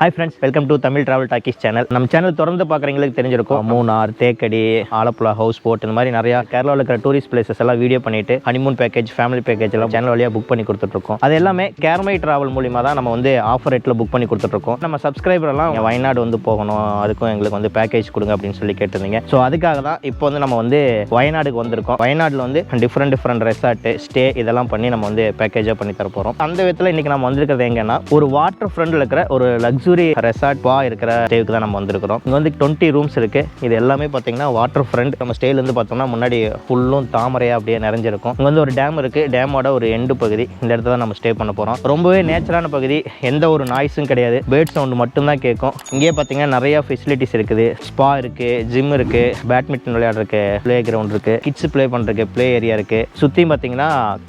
Hi friends welcome to Tamil travel talkies channel நம்ம channel தொடர்ந்து பார்க்குறவங்களுக்கு தெரிஞ்சிருக்கும். மூணார் தேக்கடி ஆலப்புழா ஹவுஸ் போட் இந்த மாதிரி நிறைய கேரளாவில் இருக்கிற டூரிஸ்ட் பிளேசஸ் எல்லாம் வீடியோ பண்ணிட்டு ஹனிமூன் பேக்கேஜ் ஃபேமிலி பேக்கேஜ் எல்லாம் சேனல் வழியாக புக் பண்ணி கொடுத்துட்ருக்கோம். அது எல்லாமே கேரமை டிராவல் மூலியமாக தான் நம்ம வந்து ஆஃபர் ரேட்டில் புக் பண்ணி கொடுத்துட்ருக்கோம். நம்ம சப்ஸ்கிரைபர் எல்லாம் வயநாடு வந்து போகணும் அதுக்கும் எங்களுக்கு வந்து பேக்கேஜ் கொடுங்க அப்படின்னு சொல்லி கேட்டிருந்தீங்க. ஸோ அதுக்காக தான் இப்போ வந்து நம்ம வந்து வயநாடுக்கு வந்திருக்கோம். வயநாட்டில் வந்து டிஃப்ரெண்ட் டிஃப்ரெண்ட் ரெசார்ட்டு ஸ்டே இதெல்லாம் பண்ணி நம்ம வந்து பேக்கேஜாக பண்ணி தர போகிறோம் அந்த விதத்தில் இன்றைக்கி நம்ம வந்திருக்கிறது எங்கன்னா ஒரு வாட்டர் ஃப்ரண்டில் இருக்கிற ஒரு லக்ஸ் லக்ஸுரி ரெசார்ட் பா இருக்கிற ஸ்டேவுக்கு தான் நம்ம வந்திருக்கிறோம். இங்கே வந்து டுவெண்ட்டி ரூம்ஸ் இருக்குது இது எல்லாமே பார்த்தீங்கன்னா வாட்டர் ஃப்ரண்ட் நம்ம ஸ்டேலேருந்து பார்த்தோம்னா முன்னாடி ஃபுல்லும் தாமரையாக அப்படியே நிறைஞ்சிருக்கும். இங்கே வந்து ஒரு டேம் இருக்குது டேமோட ஒரு எண்டு பகுதி. இந்த இடத்துல தான் நம்ம ஸ்டே பண்ண போகிறோம் ரொம்பவே நேச்சரான பகுதி. எந்த ஒரு நாய்ஸும் கிடையாது. பேர்ட் சவுண்டு மட்டும்தான் கேட்கும் இங்கேயே பார்த்தீங்கன்னா நிறைய ஃபெசிலிட்டிஸ் இருக்குது. ஸ்பா இருக்குது ஜிம் இருக்குது பேட்மிண்டன் விளையாடுறதுக்கு ப்ளே கிரவுண்ட் இருக்குது கிட்ஸ் ப்ளே பண்ணுறதுக்கு ப்ளே ஏரியா இருக்குது சுற்றி பார்த்தீங்கன்னா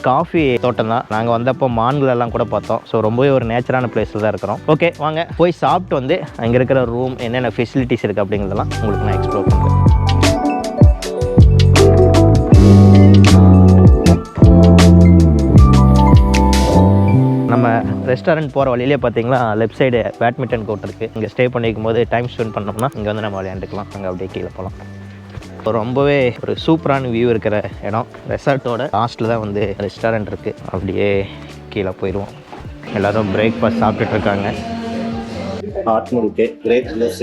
காஃபி தோட்டம் தான். நாங்கள் வந்தப்போ மான்கள் எல்லாம் கூட பார்த்தோம். ஸோ ரொம்பவே ஒரு நேச்சரான பிளேஸில் தான் இருக்கிறோம். ஓகே வாங்க. போய் போய் சாப்பிட்டு வந்து அங்கே இருக்கிற ரூம் என்னென்ன ஃபெசிலிட்டிஸ் இருக்குது அப்படிங்கிறதெல்லாம் உங்களுக்கு நான் எக்ஸ்ப்ளோர் பண்ணுறேன் நம்ம ரெஸ்டாரண்ட் போகிற வழியிலே பார்த்தீங்கன்னா லெஃப்ட் சைடு பேட்மிண்டன் கோர்ட் இருக்குது இங்கே ஸ்டே பண்ணிக்கும் போது டைம் ஸ்பெண்ட் பண்ணோம்னா இங்கே வந்து நம்ம விளையாண்டுக்கலாம். அங்கே அப்படியே கீழே போகலாம் ரொம்பவே ஒரு சூப்பரான வியூ இருக்கிற இடம். ரெசார்ட்டோட லாஸ்ட்டில் தான் வந்து ரெஸ்டாரண்ட் இருக்குது அப்படியே கீழே போயிடுவோம் எல்லோரும் பிரேக்ஃபாஸ்ட் சாப்பிட்டுட்டு இருக்காங்க. Hot milk grape juice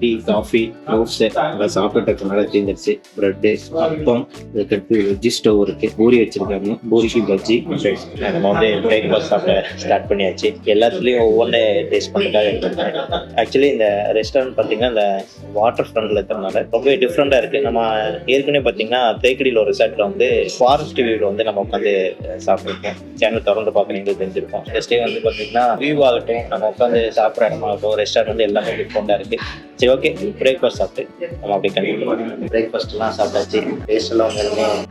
tea coffee fruits எல்லாம் சாப்பிட்டு இருக்கனால தீர்ந்துருச்சு ப்ரெட்டு அப்பம் இதுக்கடுத்து வெஜ்ஜி ஸ்டவ் இருக்கு. பூரி வச்சிருக்காங்க. பூரிக்கு பஜ்ஜி நம்ம வந்து பிரேக்ஃபாஸ்ட் சாப்பிட ஸ்டார்ட் பண்ணியாச்சு. எல்லாத்துலேயும் ஒவ்வொன்று டேஸ்ட் பண்ணிட்டாங்க ஆக்சுவலி இந்த ரெஸ்டாரண்ட் பார்த்தீங்கன்னா இந்த வாட்டர் ஃப்ரண்ட்டில் இருக்கிறனால ரொம்பவே டிஃப்ரெண்டாக இருக்குது நம்ம ஏற்கனவே பார்த்தீங்கன்னா தேக்கடியில் ஒரு ரிசார்ட்டில் வந்து ஃபாரஸ்ட் வியூவில் வந்து நம்ம உட்காந்து சாப்பிட்ருக்கோம் சேனல் தொடர்ந்து பார்க்குறீங்களுக்கு தெரிஞ்சிருக்கோம். இந்த ஸ்டே வந்து பார்த்தீங்கன்னா வியூ ஆகட்டும் நம்ம உட்காந்து சாப்பிட்ற இடமாகட்டும் ரெஸ்டாரண்ட் வந்து எல்லாமே டிஃப்ரெண்டாக இருக்குது சரி ஓகே பிரேக்ஃபாஸ்ட் சாப்பிட்டு நம்ம அப்படியே கண்டிப்பாக பிரேக்ஃபாஸ்ட்லாம் சாப்பிட்டாச்சு. டேஸ்ட் எல்லாம்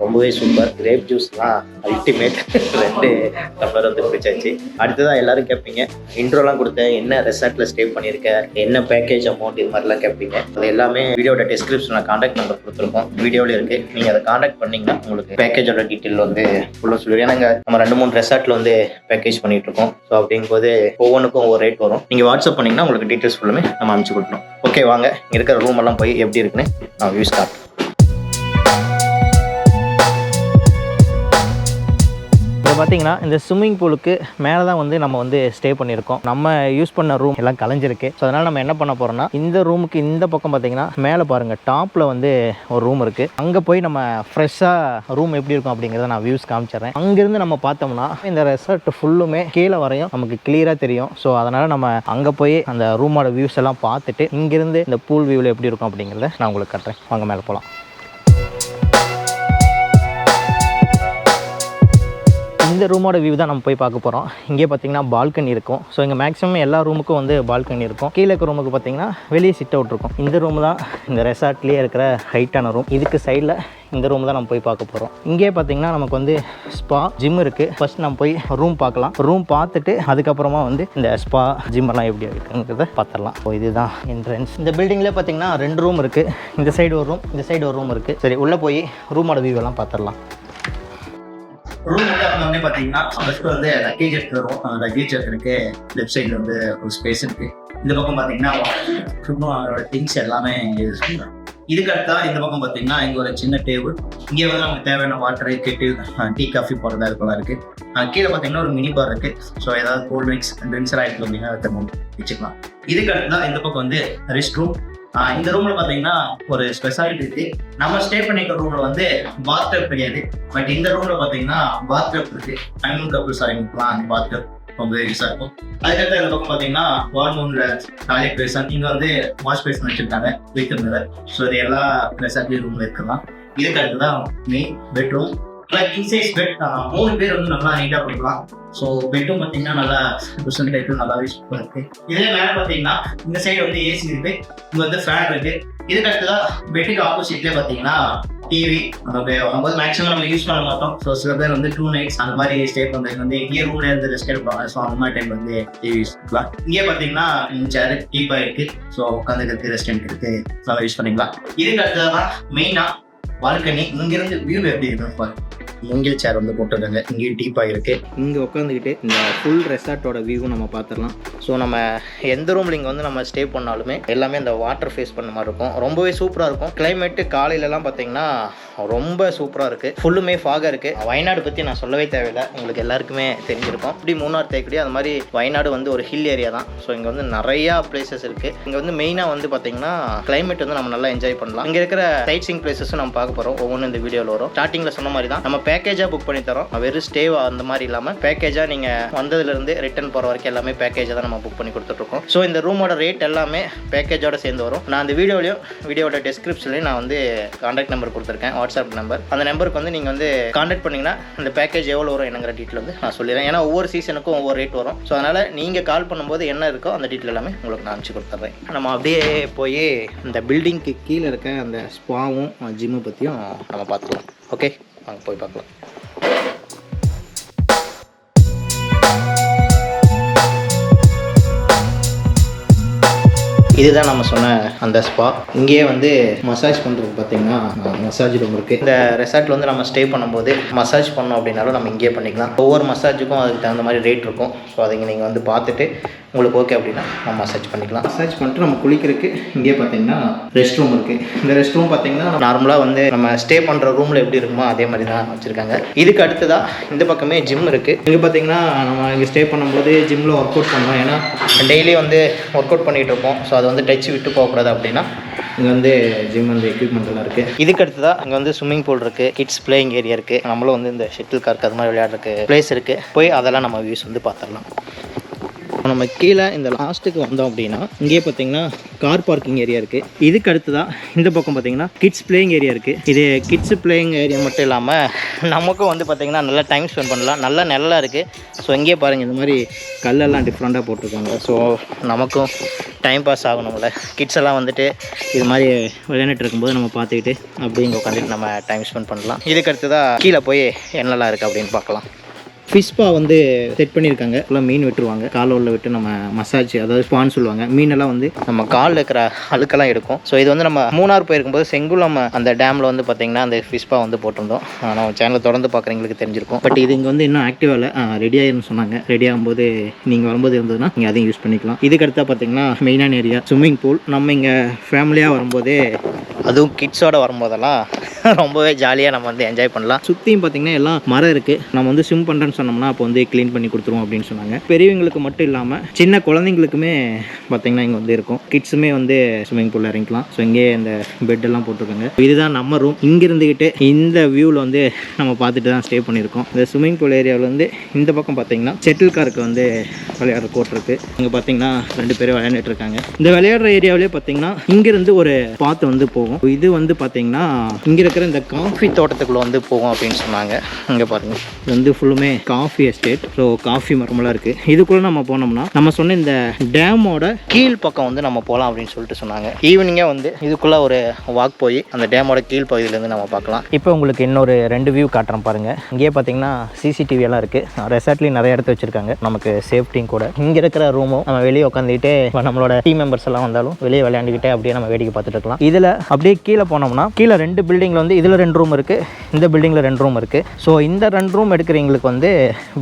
ரொம்பவே சூப்பர் கிரேப் ஜூஸ்லாம் அல்டிமேட் ரெண்டு டம்ளர் வந்து பிடிச்சாச்சு அடுத்ததான் எல்லாரும் கேட்பீங்க இன்ட்ரோலாம் கொடுத்தேன். என்ன ரெசார்ட்டில் ஸ்டே பண்ணியிருக்க? என்ன பேக்கேஜ் அமௌண்ட் இது மாதிரிலாம் கேட்பீங்க அது எல்லாமே வீடியோட டிஸ்கிரிப்ஷனில் காண்டாக்ட் நம்பர் கொடுத்துருக்கோம். வீடியோவில் இருக்குது நீங்கள் அதை காண்டாக்ட் பண்ணீங்கன்னா உங்களுக்கு பேக்கேஜோட டீட்டெயில் வந்து ஃபுல்லாக சொல்லுவேன் ஏன்னா நம்ம ரெண்டு மூணு ரெசார்ட்டில் வந்து பேக்கேஜ் பண்ணிட்டு இருக்கோம். ஸோ அப்படிங்கும்போது ஒவ்வொன்றுக்கும் ஒவ்வொரு ரேட் வரும். நீங்கள் வாட்ஸ்அப் உங்களுக்கு டீட்டெயில்ஸ் ஃபுல்லுமே நம்ம அனுப்பிச்சு கொடுக்கணும். ஓகே வாங்க. இங்கே இருக்கிற ரூம் எல்லாம் போய் எப்படி இருக்குன்னு நான் யூஸ் காட்டுறேன் பார்த்தீங்கன்னா இந்த ஸ்விம்மிங் பூலுக்கு மேலே தான் வந்து நம்ம வந்து ஸ்டே பண்ணியிருக்கோம். நம்ம யூஸ் பண்ண ரூம் எல்லாம் கலைஞ்சிருக்கு. ஸோ அதனால் நம்ம என்ன பண்ண போகிறோம்னா இந்த ரூமுக்கு இந்த பக்கம் பார்த்தீங்கன்னா மேலே பாருங்கள் டாப்பில் வந்து ஒரு ரூம் இருக்குது அங்கே போய் நம்ம ஃப்ரெஷ்ஷாக ரூம் எப்படி இருக்கும் அப்படிங்கிறத நான் வியூஸ் காமிச்சிடுறேன். அங்கேருந்து நம்ம பார்த்தோம்னா இந்த ரெசார்ட் ஃபுல்லுமே கீழே வரையும் நமக்கு கிளியராக தெரியும். ஸோ அதனால் நம்ம அங்கே போய் அந்த ரூமோட வியூஸ் எல்லாம் பார்த்துட்டு இங்கேருந்து இந்த பூல் வியூவில் எப்படி இருக்கும் அப்படிங்கிறத நான் உங்களுக்கு கட்டுறேன். வாங்க மேலே போகலாம் இந்த ரூமோட வியூ தான் நம்ம போய் பார்க்க போகிறோம் இங்கே பார்த்தீங்கன்னா பால்கனி இருக்கும். ஸோ இங்கே மேக்ஸிமம் எல்லா ரூமுக்கும் வந்து பால்கனி இருக்கும். கீழே இருக்க ரூமுக்கு பார்த்தீங்கன்னா வெளியே சிட் அவுட் இருக்கும். இந்த ரூம் தான் இந்த ரெசார்ட்லேயே இருக்கிற ஹைட்டான ரூம் இதுக்கு சைடில் இந்த ரூம் தான் நம்ம போய் பார்க்க போகிறோம் இங்கே பார்த்தீங்கன்னா நமக்கு வந்து ஸ்பா ஜிம் இருக்குது ஃபஸ்ட் நம்ம போய் ரூம் பார்க்கலாம். ரூம் பார்த்துட்டு அதுக்கப்புறமா வந்து இந்த ஸ்பா ஜிம் எல்லாம் எப்படி இருக்குங்கிறத பார்த்துடலாம். ஸோ இதுதான் என்ட்ரன்ஸ் இந்த பில்டிங்கில் பார்த்தீங்கன்னா ரெண்டு ரூம் இருக்குது இந்த சைடு ஒரு ரூம் இந்த சைடு ஒரு ரூம் இருக்குது சரி உள்ளே போய் ரூமோட வியூ எல்லாம் பார்த்துடலாம். ரூம் வந்து வந்தோடனே பார்த்தீங்கன்னா ஃபர்ஸ்ட் வந்து லக்கேஜ் எடுத்து வரும் அந்த லக்கேஜ் எடுத்துருக்கு லெஃப்ட் சைடில் வந்து ஒரு ஸ்பேஸ் இருக்கு. இந்த பக்கம் பார்த்தீங்கன்னா சும்மா அவரோட திங்ஸ் எல்லாமே இங்கே யூஸ் பண்ணுறோம் இதுக்கு அடுத்தா இந்த பக்கம் பார்த்தீங்கன்னா இங்கே ஒரு சின்ன டேபிள் இங்கே வந்து நமக்கு தேவையான வாட்டர் கெட்டு டீ காஃபி போடுறதா இருக்கலாம் இருக்கு. கீழே பார்த்தீங்கன்னா ஒரு மினி பார் இருக்கு. ஸோ ஏதாவது கோல்ட் ட்ரிங்க்ஸ் ட்ரிங்க்ஸ் எல்லாம் எடுத்து வந்தீங்கன்னா அதை வச்சுக்கலாம். இதுக்கு அடுத்தா இந்த பக்கம் வந்து ரெஸ்ட் ரூம் இந்த ரூம்ல பாத்தீங்கன்னா ஒரு ஸ்பெஷாலிட்டி இருக்கு. நம்ம ஸ்டே பண்ணிக்கிற ரூம்ல வந்து பாத்டப் கிடையாது. பட் இந்த ரூம்ல பாத்தீங்கன்னா பாத்டப் இருக்கு. ஹனிமூன் கப்புள்ஸ் ஆரம்பிக்கலாம் அந்த பாத்டப் ரொம்ப யூஸா இருக்கும். அதுக்கடுத்து இந்த பக்கம் பாத்தீங்கன்னா வார்மூன்ல டாய்லெட் பேசன் இங்க வந்து வாஷ் பேசன் வச்சிருக்காங்க வைத்திருந்தது ஸோ இது எல்லா ஃபெசிலிட்டி ரூம்ல இருக்கலாம். இதுக்கு அடுத்து தான் main bedroom king size bed மூணு பேர் வந்து நல்லா நீட்டாக கொடுக்கலாம் ஸோ பெட்டும் பார்த்தீங்கன்னா நல்லா குஷன் டைப்பில் நல்லாவே சூப்பராக இருக்குது இதே மேலே பார்த்தீங்கன்னா இந்த சைடு வந்து ஏசி இருக்கு. இங்கே வந்து ஃபேன் இருக்கு. இதுக்கு தான் பெட்டுக்கு ஆப்போசிட்லேயே பார்த்தீங்கன்னா டிவி நம்ம வரும்போது மேக்ஸிமம் நம்ம யூஸ் பண்ண மாட்டோம். ஸோ சில பேர் வந்து டூ நைட்ஸ் அந்த மாதிரி ஸ்டே பண்ணுறது வந்து இங்கே ரூம்ல இருந்து ரெஸ்ட் எடுப்பாங்க. ஸோ அந்த மாதிரி டைம் வந்து டிவி யூஸ் பண்ணலாம். இங்கே பார்த்தீங்கன்னா சேர் டீப்பா இருக்கு. ஸோ உட்காந்துக்கிறதுக்கு ரெஸ்ட் எடுக்கிறது நல்லா யூஸ் பண்ணிக்கலாம். இதுக்கு அடுத்ததான் மெயினாக பால்கனி இங்கிருந்து வியூ எப்படி இருக்கு பாருங்க மூங்கில் சேர் வந்து போட்டிருக்காங்க. இங்கேயும் டீப்பாக இருக்கு. இங்கே உட்காந்துக்கிட்டு இந்த ஃபுல் ரெசார்ட்டோட வியூவும் நம்ம பார்த்துடலாம் ஸோ நம்ம எந்த ரூமில் இங்கே வந்து நம்ம ஸ்டே பண்ணாலுமே எல்லாமே இந்த வாட்டர் ஃபேஸ் பண்ண மாதிரி இருக்கும். ரொம்பவே சூப்பராக இருக்கும். கிளைமேட்டு காலையிலலாம் பார்த்தீங்கன்னா ரொம்ப சூப்பராக இருக்குது ஃபுல்லுமே ஃபாகாக இருக்குது வயநாடு பற்றி நான் சொல்லவே தேவையில்லை. உங்களுக்கு எல்லாருக்குமே தெரிஞ்சிருக்கும். இப்படி மூணார் தேக்கடி அது மாதிரி வயநாடு வந்து ஒரு ஹில் ஏரியா தான். ஸோ இங்கே வந்து நிறையா பிளேசஸ் இருக்குது இங்கே வந்து மெயினாக வந்து பார்த்தீங்கன்னா கிளைமேட் வந்து நம்ம நல்லா என்ஜாய் பண்ணலாம். இங்கே இருக்கிற சைட் சீங் பிளேசஸும் நம்ம பார்க்க போகிறோம் ஒவ்வொன்றும் இந்த வீடியோவில் வரும். ஸ்டார்டிங்கில் சொன்ன மாதிரி தான். நம்ம பேக்கேஜாக புக் பண்ணி தரோம். வெறும் ஸ்டே அந்த மாதிரி இல்லாமல் பேக்கேஜாக நீங்கள் வந்ததுலேருந்து ரிட்டர்ன் போகிற வரைக்கும் எல்லாமே பேக்கேஜாக தான் நம்ம புக் பண்ணி கொடுத்துட்ருக்கோம். ஸோ இந்த ரூமோட ரேட் எல்லாமே பேக்கேஜோட சேர்ந்து வரும். நான் அந்த வீடியோலையும் வீடியோட டிஸ்கிரிப்ஷன்லையும் நான் வந்து கான்டாக்ட் நம்பர் கொடுத்துருக்கேன் வாட்ஸ்அப் நம்பர் அந்த நம்பருக்கு வந்து நீங்கள் வந்து கான்டாக்ட் பண்ணிங்கன்னா இந்த பேக்கேஜ் எவ்வளோ வரும் என்னங்கிற டீட்டெயில் வந்து நான் சொல்லிடுறேன். ஏன்னா ஒவ்வொரு சீசனுக்கும் ஒவ்வொரு ரேட் வரும். ஸோ அதனால் நீங்கள் கால் பண்ணும்போது என்ன இருக்கோ அந்த டீட்டெயில் எல்லாமே உங்களுக்கு நான் அனுப்பிச்சு கொடுத்துட்றேன். நம்ம அப்படியே போய் இந்த பில்டிங்க்கு கீழே இருக்க அந்த ஸ்பாவும் ஜிம்மு பற்றியும் நம்ம பார்த்துக்கலாம். ஓகே வாங்க போய் பார்க்கலாம். இதுதான் நம்ம சொன்ன அந்த ஸ்பா இங்கேயே வந்து மசாஜ் பண்ணுறதுக்கு பார்த்தீங்கன்னா மசாஜ் ரூம் இருக்குது இந்த ரெசார்ட்டில் வந்து நம்ம ஸ்டே பண்ணும்போது மசாஜ் பண்ணோம் அப்படின்னாலும் நம்ம இங்கேயே பண்ணிக்கலாம். ஒவ்வொரு மசாஜுக்கும் அதுக்கு தகுந்த மாதிரி ரேட் இருக்கும். ஸோ அதை நீங்கள் வந்து பார்த்துட்டு உங்களுக்கு ஓகே அப்படின்னா நம்ம சர்ச் பண்ணிக்கலாம். சர்ச் பண்ணிட்டு நம்ம குளிக்கிறதுக்கு இங்கேயே பார்த்தீங்கன்னா ரெஸ்ட் ரூம் இருக்குது இந்த ரெஸ்ட் ரூம் பார்த்தீங்கன்னா நார்மலாக வந்து நம்ம ஸ்டே பண்ணுற ரூமில் எப்படி இருக்குமோ அதே மாதிரி தான் வச்சுருக்காங்க. இதுக்கு அடுத்ததாக இந்த பக்கமே ஜிம் இருக்குது இங்கே பார்த்தீங்கன்னா நம்ம இங்கே ஸ்டே பண்ணும்போது ஜிம்மில் ஒர்க் அவுட் பண்ணோம் ஏன்னா டெய்லி வந்து ஒர்க் அவுட் பண்ணிகிட்டு இருப்போம். ஸோ அது வந்து டச் விட்டு போகக்கூடாது அப்படின்னா இங்கே வந்து ஜிம் வந்து எக்யூப்மெண்ட்லாம் இருக்குது இதுக்கு அடுத்ததாக இங்கே வந்து ஸ்விம்மிங் பூல் இருக்குது கிட்ஸ் பிளேயிங் ஏரியா இருக்குது நம்மளும் வந்து இந்த ஷட்டில் கார்க் அது மாதிரி விளையாடுறதுக்கு பிளேஸ் இருக்குது போய் அதெல்லாம் நம்ம வியூஸ் வந்து பார்த்துடலாம். இப்போ நம்ம கீழே இந்த லாஸ்ட்டுக்கு வந்தோம் அப்படின்னா இங்கேயே பார்த்தீங்கன்னா கார் பார்க்கிங் ஏரியா இருக்குது இதுக்கு அடுத்ததாக இந்த பக்கம் பார்த்தீங்கன்னா கிட்ஸ் பிளேயிங் ஏரியா இருக்குது இது கிட்ஸ் பிளேயிங் ஏரியா மட்டும் இல்லாமல் நமக்கும் வந்து பார்த்தீங்கன்னா நல்லா டைம் ஸ்பெண்ட் பண்ணலாம். நல்லா நல்லா இருக்குது ஸோ இங்கேயே பாருங்கள் இந்த மாதிரி கல்லெல்லாம் டிஃப்ரெண்ட்டாக போட்டிருக்காங்க. ஸோ நமக்கும் டைம் பாஸ் ஆகணும்ல. கிட்ஸ் எல்லாம் வந்துட்டு இது மாதிரி விளையாண்டுட்டு இருக்கும்போது நம்ம பார்த்துக்கிட்டு அப்படியே இங்கே உட்காந்துட்டு நம்ம டைம் ஸ்பெண்ட் பண்ணலாம். இதுக்கு அடுத்ததாக கீழே போய் என்னெல்லாம் இருக்குது அப்படின்னு பார்க்கலாம். ஃபிஷ்பா வந்து செட் பண்ணியிருக்காங்க ஃபுல்லாக மீன் விட்டுருவாங்க காலோவில் விட்டு நம்ம மசாஜ் அதாவது ஸ்பான் சொல்லுவாங்க. மீனெல்லாம் வந்து நம்ம காலில் இருக்கிற அழுக்கெல்லாம் எடுக்கும். ஸோ இது வந்து நம்ம மூணார் போயிருக்கும்போது செங்குளம் அந்த டேமில் வந்து பார்த்தீங்கன்னா அந்த ஃபிஷ்பா வந்து போட்டிருந்தோம். நம்ம சேனலை தொடர்ந்து பார்க்குறவங்களுக்கு தெரிஞ்சிருக்கும். பட் இது இங்கே வந்து இன்னும் ஆக்டிவாக இல்லை ரெடி சொன்னாங்க. ரெடி ஆகும்போது நீங்கள் வரும்போது இருந்ததுன்னா நீங்கள் அதையும் யூஸ் பண்ணிக்கலாம். இதுக்கு அடுத்தா பார்த்தீங்கன்னா மெயினான ஏரியா ஸ்விம்மிங் பூல் நம்ம இங்கே ஃபேமிலியாக வரும்போதே அதுவும் கிட்ஸோட வரும்போதெல்லாம் ரொம்பவே ஜாலியாக நம்ம வந்து என்ஜாய் பண்ணலாம். சுற்றியும் பார்த்தீங்கன்னா எல்லாம் மரம் இருக்குது நம்ம வந்து ஸ்விம் பண்ணுறேன்னு சொன்னோம்னா அப்போ வந்து க்ளீன் பண்ணி கொடுத்துருவோம் அப்படின்னு சொன்னாங்க. பெரியவங்களுக்கு மட்டும் இல்லாமல் சின்ன குழந்தைங்களுக்குமே பார்த்தீங்கன்னா இங்கே வந்து இருக்கும். கிட்ஸுமே வந்து ஸ்விம்மிங் பூலில் இறங்கிக்கலாம். ஸோ இங்கே இந்த பெட்டெல்லாம் போட்டிருக்காங்க. இதுதான் நம்ம ரூம் இங்கே இருந்துக்கிட்டு இந்த வியூவில் வந்து நம்ம பார்த்துட்டு தான் ஸ்டே பண்ணியிருக்கோம். இந்த ஸ்விம்மிங் பூல் ஏரியாவில் வந்து இந்த பக்கம் பார்த்தீங்கன்னா செட்டில் கார்க்கு வந்து விளையாடுற கோட் இருக்குது இங்கே பார்த்தீங்கன்னா ரெண்டு பேரும் விளையாண்டுட்டு இருக்காங்க. இந்த விளையாடுற ஏரியாவிலே பார்த்தீங்கன்னா இங்கிருந்து ஒரு பாத்து வந்து போகும். இது வந்து பார்த்தீங்கன்னா இங்கே இருக்கிற இந்த காஃபி தோட்டத்துக்குள்ளே வந்து போகும் அப்படின்னு சொன்னாங்க. இங்கே பாருங்க. இது வந்து ஃபுல்லுமே காஃபி எஸ்டேட் ஸோ காஃபி மரமெல்லாம் இருக்குது இதுக்குள்ளே நம்ம போனோம்னா நம்ம சொன்ன இந்த டேமோட கீழ் பக்கம் வந்து நம்ம போகலாம் அப்படின்னு சொல்லிட்டு சொன்னாங்க. ஈவினிங்காக வந்து இதுக்குள்ளே ஒரு வாக் போய் அந்த டேமோட கீழ் பகுதியிலேருந்து நம்ம பார்க்கலாம். இப்போ உங்களுக்கு இன்னொரு ரெண்டு வியூ காட்டுறேன் பாருங்க. இங்கேயே பார்த்தீங்கன்னா சிசிடிவி எல்லாம் இருக்குது ரெசார்ட்லேயும் நிறைய இடத்து வச்சுருக்காங்க. நமக்கு சேஃப்டியும் கூட. இங்கே இருக்கிற ரூமும் நம்ம வெளியே உட்காந்துக்கிட்டே இப்போ நம்மளோட டீம் மெம்பர்ஸ் எல்லாம் வந்தாலும் வெளியே விளையாண்டுக்கிட்டே அப்படியே நம்ம வேடிக்கை பார்த்துட்டு இருக்கலாம். இதில் அப்படியே கீழே போனோம்னா கீழே ரெண்டு பில்டிங்கில் வந்து வந்து இதில் ரெண்டு ரூம் இருக்குது இந்த பில்டிங்கில் ரெண்டு ரூம் இருக்குது ஸோ இந்த ரெண்டு ரூம் எடுக்கிறவங்களுக்கு வந்து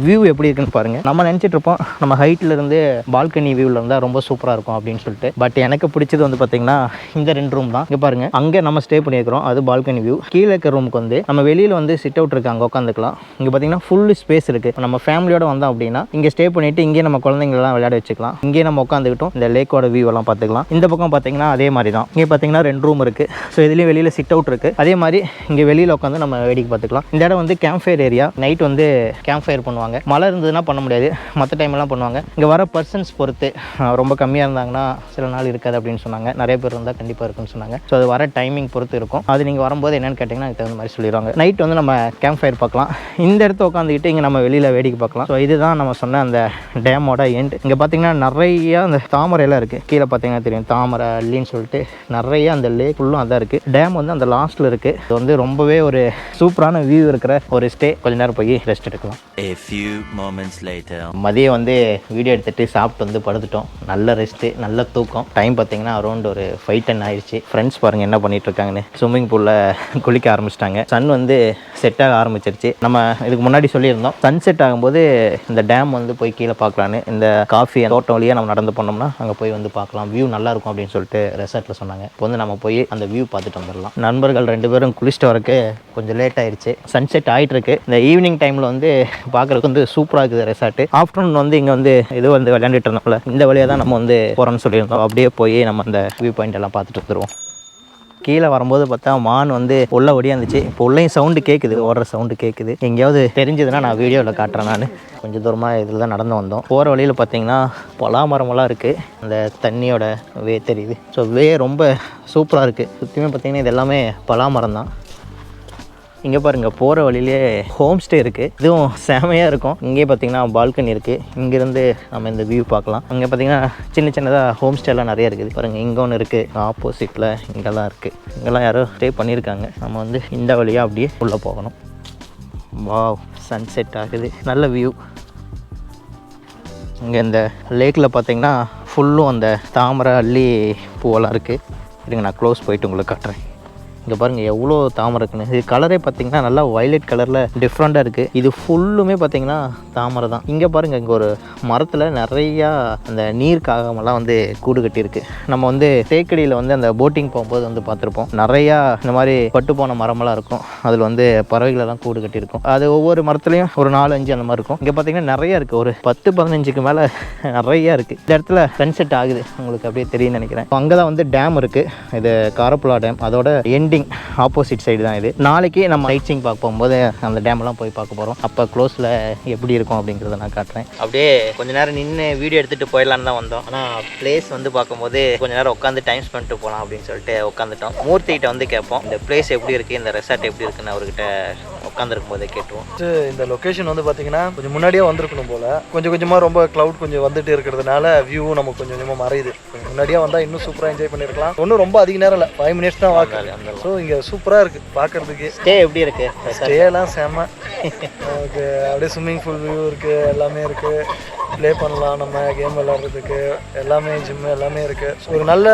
வியூ எப்படி இருக்குன்னு பாருங்கள் நம்ம நினச்சிட்டு இருப்போம் நம்ம ஹைட்லேருந்து பால்கனி வியூவில் இருந்தால் ரொம்ப சூப்பராக இருக்கும் அப்படின்னு சொல்லிட்டு. பட் எனக்கு பிடிச்சது வந்து பார்த்தீங்கன்னா இந்த ரெண்டு ரூம் தான். இங்கே பாருங்கள் அங்கே நம்ம ஸ்டே பண்ணியிருக்கிறோம் அது பால்கனி வியூ கீழே இருக்க ரூமுக்கு வந்து நம்ம வெளியில் வந்து சிட் அவுட் இருக்குது அங்கே உட்காந்துக்கலாம் இங்கே பார்த்தீங்கன்னா ஃபுல் ஸ்பேஸ் இருக்குது நம்ம ஃபேமிலியோட வந்தோம் அப்படின்னா இங்கே ஸ்டே பண்ணிட்டு இங்கே நம்ம குழந்தைங்களெலாம் விளையாட வச்சுக்கலாம். இங்கே நம்ம உட்காந்துக்கிட்டோம் இந்த லேக்கோட வியூ எல்லாம் பார்த்துக்கலாம். இந்த பக்கம் பார்த்தீங்கன்னா அதே மாதிரி தான். இங்கே பார்த்தீங்கன்னா ரெண்டு ரூம் இருக்குது ஸோ இதுலேயும் வெளியில் சிட் அவுட் இருக்குது அதே மாதிரி மாதிரி இங்கே வெளியில் உட்காந்து நம்ம வேடிக்கை பார்த்துக்கலாம். இந்த இடம் வந்து கேம்ப் ஃபயர் ஏரியா நைட் வந்து கேம்ப் ஃபயர் பண்ணுவாங்க. மழை இருந்ததுன்னா பண்ண முடியாது. மற்ற டைம்லாம் பண்ணுவாங்க. இங்கே வர பர்சன்ஸ் பொறுத்து ரொம்ப கம்மியாக இருந்தாங்கன்னா சில நாள் இருக்காது அப்படின்னு சொன்னாங்க. நிறைய பேர் இருந்தால் கண்டிப்பாக இருக்குன்னு சொன்னாங்க. ஸோ அது வர டைமிங் பொறுத்து இருக்கும். அது நீங்கள் வரும்போது என்னென்னு கேட்டிங்கன்னா அதுக்கு தகுந்த மாதிரி சொல்லிடுவாங்க. நைட் வந்து நம்ம கேம்ப் ஃபயர் பார்க்கலாம். இந்த இடத்த உட்காந்துக்கிட்டு இங்கே நம்ம வெளியில் வேடிக்கை பார்க்கலாம். ஸோ இதுதான் நம்ம சொன்ன அந்த டேமோட எண்ட் இங்கே பார்த்தீங்கன்னா நிறைய அந்த தாமரையெல்லாம் இருக்குது கீழே பார்த்தீங்கன்னா தெரியும். தாமரை அல்லின்னு சொல்லிட்டு நிறைய அந்த லேக் ஃபுல்லும் அதான் இருக்குது டேம் வந்து அந்த லாஸ்ட்டில் இருக்குது இது வந்து ரொம்பவே ஒரு சூப்பரான வியூ இருக்கிற ஒரு ஸ்டே கொஞ்ச நேரம் போய் ரெஸ்ட் எடுக்கலாம். A few moments later. மதியம் வந்து வீடியோ எடுத்துகிட்டு சாப்பிட்டு வந்து படுத்துட்டோம். நல்ல ரெஸ்ட்டு நல்ல தூக்கம். டைம் பார்த்தீங்கன்னா அரௌண்ட் ஒரு ஃபைவ் டென் ஆயிடுச்சு. ஃப்ரெண்ட்ஸ் பாருங்கள் என்ன பண்ணிட்டு இருக்காங்கன்னு. ஸ்விம்மிங் பூலில் குளிக்க ஆரம்பிச்சிட்டாங்க. சன் வந்து செட் ஆக ஆரம்பிச்சிருச்சு. நம்ம இதுக்கு முன்னாடி சொல்லியிருந்தோம். சன் செட் ஆகும்போது இந்த டேம் வந்து போய் கீழே பார்க்கலான்னு இந்த காஃபி தோட்டம் வழியாக நம்ம நடந்து போனோம்னா அங்கே போய் வந்து பார்க்கலாம். வியூ நல்லா இருக்கும் அப்படின்னு சொல்லிட்டு ரெசார்ட்டில் சொன்னாங்க. இப்போ வந்து நம்ம போய் அந்த வியூ பார்த்துட்டு வந்துடலாம். நண்பர்கள் ரெண்டு பேரும் குளிச்சுட்டு வரக்கு கொஞ்சம் லேட் ஆயிடுச்சு சன்செட் ஆகிட்டு இருக்கு இந்த ஈவினிங் டைமில் வந்து பார்க்குறதுக்கு வந்து சூப்பராக இருக்குது ரெசார்ட் ஆஃப்டர்நூன் வந்து இங்கே வந்து இது வந்து விளையாண்டுட்டு இருந்தோம்ல. இந்த வழியாக தான் நம்ம வந்து போகிறோம்னு சொல்லியிருந்தோம். அப்படியே போய் நம்ம அந்த வியூ பாயிண்ட் எல்லாம் பார்த்துட்டு வந்துருவோம். கீழே வரும்போது பார்த்தா மான் வந்து உள்ள ஒடியாந்துச்சு. இப்போ உள்ளேயும் சவுண்டு கேட்குது ஓடுற சவுண்டு கேட்குது எங்கேயாவது தெரிஞ்சதுன்னா நான் வீடியோவில் காட்டுறேன் நான். கொஞ்சம் தூரமாக இதில் தான் நடந்து வந்தோம். போகிற வழியில் பார்த்தீங்கன்னா பலா மரமெல்லாம் இருக்குது அந்த தண்ணியோட வே தெரியுது. ஸோ வே ரொம்ப சூப்பராக இருக்குது சுற்றியுமே பார்த்தீங்கன்னா இது எல்லாமே பலா மரம் தான். இங்கே பாருங்க போகிற வழியிலே ஹோம் ஸ்டே இருக்குது இதுவும் செமையாக இருக்கும். இங்கே பார்த்தீங்கன்னா பால்கனி இருக்குது இங்கேருந்து நம்ம இந்த வியூ பார்க்கலாம். அங்கே பார்த்தீங்கன்னா சின்ன சின்னதாக ஹோம் ஸ்டேலாம் நிறைய இருக்குது. பாருங்கள் இங்கே ஒன்று இருக்குது ஆப்போசிட்டில் இங்கெல்லாம் இருக்குது இங்கெல்லாம் யாரோ ஸ்டே பண்ணியிருக்காங்க. நம்ம வந்து இந்த வழியாக அப்படியே உள்ளே போகணும். வாவ் சன்செட் ஆகுது. நல்ல வியூ இங்கே இந்த லேக்கில் பார்த்தீங்கன்னா ஃபுல்லும் அந்த தாமரை அள்ளி பூவெல்லாம் இருக்குது இருங்க நான் க்ளோஸ் போயிட்டு உங்களுக்கு காட்டுறேன். இங்கே பாருங்கள் எவ்வளோ தாமரை இருக்குன்னு. இது கலரே பார்த்தீங்கன்னா நல்லா வைலட் கலரில் டிஃப்ரெண்ட்டாக இருக்குது இது ஃபுல்லுமே பார்த்தீங்கன்னா தாமரை தான். இங்கே பாருங்கள் இங்கே ஒரு மரத்தில் நிறையா அந்த நீர் காகமெல்லாம் வந்து கூடு கட்டியிருக்கு. நம்ம வந்து தேக்கடியில் வந்து அந்த போட்டிங் போகும்போது வந்து பார்த்துருப்போம் நிறையா இந்த மாதிரி பட்டு போன மரமெல்லாம் இருக்கும். அதில் வந்து பறவைகளெல்லாம் கூடு கட்டியிருக்கும். அது ஒவ்வொரு மரத்துலையும் ஒரு நாலு அஞ்சு அந்த மாதிரி இருக்கும். இங்கே பார்த்தீங்கன்னா நிறைய இருக்குது ஒரு பத்து பதினஞ்சுக்கு மேலே நிறையா இருக்குது இந்த இடத்துல சன்செட் ஆகுது. உங்களுக்கு அப்படியே தெரியும்னு நினைக்கிறேன். அங்கே தான் வந்து டேம் இருக்குது இது காரப்புலா டேம் அதோட எண்டிங் ஆப்போசிட் சைடு தான் இது. நாளைக்கு நம்ம ரைட் சிங் பார்க்க போகும்போது அந்த டேம்லாம் போய் பார்க்க போகிறோம் அப்போ க்ளோஸில் எப்படி இருக்கும் அப்படிங்கிறத நான் காட்டுறேன். அப்படியே கொஞ்ச நேரம் நின்று வீடியோ எடுத்துகிட்டு போயிடலான்னு தான் வந்தோம். ஆனால் பிளேஸ் வந்து பார்க்கும்போது கொஞ்ச நேரம் உட்காந்து டைம் ஸ்பெண்ட் போகலாம் அப்படின்னு சொல்லிட்டு உட்காந்துட்டோம் மூர்த்திகிட்ட வந்து கேட்போம் இந்த பிளேஸ் எப்படி இருக்குது இந்த ரெசார்ட் எப்படி இருக்குன்னு அவர்கிட்ட உட்காந்துருக்கும் போதே ஃபஸ்ட்டு இந்த லொக்கேஷன் வந்து பார்த்தீங்கன்னா கொஞ்சம் முன்னாடியே வந்திருக்கணும் போல். கொஞ்சம் கொஞ்சமாக ரொம்ப க்ளவுட் கொஞ்சம் வந்துட்டு இருக்கிறதுனால வியூ நமக்கு கொஞ்சம் கொஞ்சமாக மறையுது கொஞ்சம் முன்னாடியே வந்தால் இன்னும் சூப்பராக என்ஜாய் பண்ணியிருக்கலாம் ஒன்றும் ரொம்ப அதிக நேரம் இல்லை. ஃபைவ் மினிட்ஸ் தான் வாக்கு ஸோ இங்கே சூப்பராக இருக்குது பார்க்கறதுக்கு ஸ்டே எப்படி இருக்கு? ரெசார்ட் ஸ்டேலாம் செம்ம நமக்கு அப்படியே ஸ்விம்மிங் பூல் வியூ இருக்குது எல்லாமே இருக்குது ப்ளே பண்ணலாம் நம்ம கேம் விளாட்றதுக்கு எல்லாமே ஜிம்மு எல்லாமே இருக்குது ஒரு நல்ல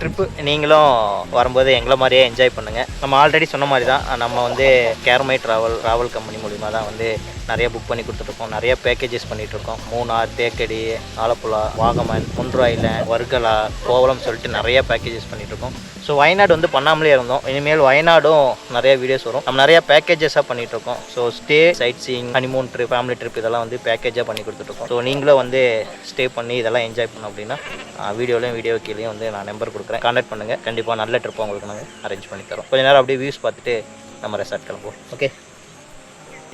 ட்ரிப்பு நீங்களும் வரும்போது எங்களை மாதிரியே என்ஜாய் பண்ணுங்கள் நம்ம ஆல்ரெடி சொன்ன மாதிரி தான் நம்ம வந்து கேர்மை ட்ராவல் ட்ராவல் கம்பெனி மூலிமா தான் வந்து நிறைய புக் பண்ணி கொடுத்துட்ருக்கோம் நிறைய பேக்கேஜஸ் பண்ணிகிட்ருக்கோம் மூணார் தேக்கடி ஆலப்புழா வாகமன் முன்ட்ரு வர்கலா கோவலம் சொல்லிட்டு நிறைய பேக்கேஜஸ் பண்ணிகிட்ருக்கோம் ஸோ வயநாடு வந்து பண்ணாமலே இருந்தோம். இனிமேல் வயநாடும் நிறைய வீடியோஸ் வரும். நம்ம நிறைய பேக்கேஜஸாக பண்ணிகிட்ருக்கோம் so stay sightseeing honeymoon trip family trip இதெல்லாம் வந்து பேக்கேஜாக பண்ணி கொடுத்துட்ருக்கோம் ஸோ நீங்களும் வந்து ஸ்டே பண்ணி இதெல்லாம் என்ஜாய் பண்ணோம் அப்படின்னா வீடியோலையும் வீடியோ கீழே வந்து நான் நம்பர் கொடுக்குறேன். கான்டாக்ட் பண்ணுங்கள் கண்டிப்பாக நல்ல ட்ரிப் உங்களுக்கு நாங்கள் அரேஞ்ச் பண்ணி தரோம். கொஞ்ச நேரம் அப்படியே வியூஸ் பார்த்துட்டு நம்ம ரெசார்ட் கிளம்புவோம். Okay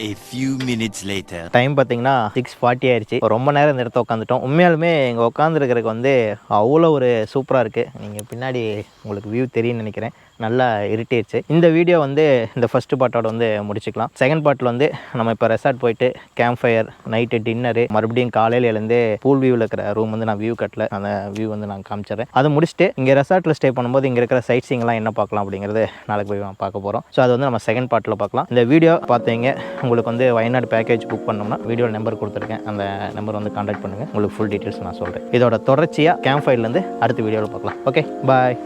A few minutes later. Time பார்த்தீங்கன்னா சிக்ஸ் ஃபார்ட்டி ஆயிடுச்சு. இப்போ ரொம்ப நேரம் இந்த இடத்த உட்காந்துட்டோம். உண்மையாலுமே இங்கே உட்காந்துருக்கிறதுக்கு வந்து அவ்வளோ ஒரு சூப்பராக இருக்குது நீங்கள் பின்னாடி உங்களுக்கு வியூ தெரியும்னு நினைக்கிறேன். நல்லா இருட்டிடுச்சு இந்த வீடியோ வந்து இந்த ஃபஸ்ட்டு பார்ட்டோட வந்து முடிச்சுக்கலாம். செகண்ட் பார்ட்டில் வந்து நம்ம இப்போ ரெசார்ட் போயிட்டு கேம்ப் ஃபயர் நைட்டு டின்னரு மறுபடியும் காலையில் எழுந்து பூல் வியூவில் இருக்கிற ரூம் வந்து நான் வியூ கட்டல. அந்த வியூ வந்து நான் காமிச்சிடுறேன். அதை முடிச்சுட்டு இங்கே ரெசார்ட்டில் ஸ்டே பண்ணும்போது இங்கே இருக்கிற சைட் சீங்லாம் என்ன பார்க்கலாம் அப்படிங்கிறது நாளைக்கு போய் பார்க்க போகிறோம் ஸோ அது வந்து நம்ம செகண்ட் பார்ட்டில் பார்க்கலாம். இந்த வீடியோ பார்த்தீங்க உங்களுக்கு வந்து வயநாடு பேக்கேஜ் புக் பண்ணோம்னா வீடியோ நம்பர் கொடுத்துருக்கேன். அந்த நம்பர் வந்து கான்டாக்ட் பண்ணுங்கள் உங்களுக்கு ஃபுல் டீட்டெயில்ஸ் நான் சொல்கிறேன் இதோட தொடர்ச்சியாக கேம்ப் ஃபயர்லேருந்து அடுத்த வீடியோவில் பார்க்கலாம். Okay bye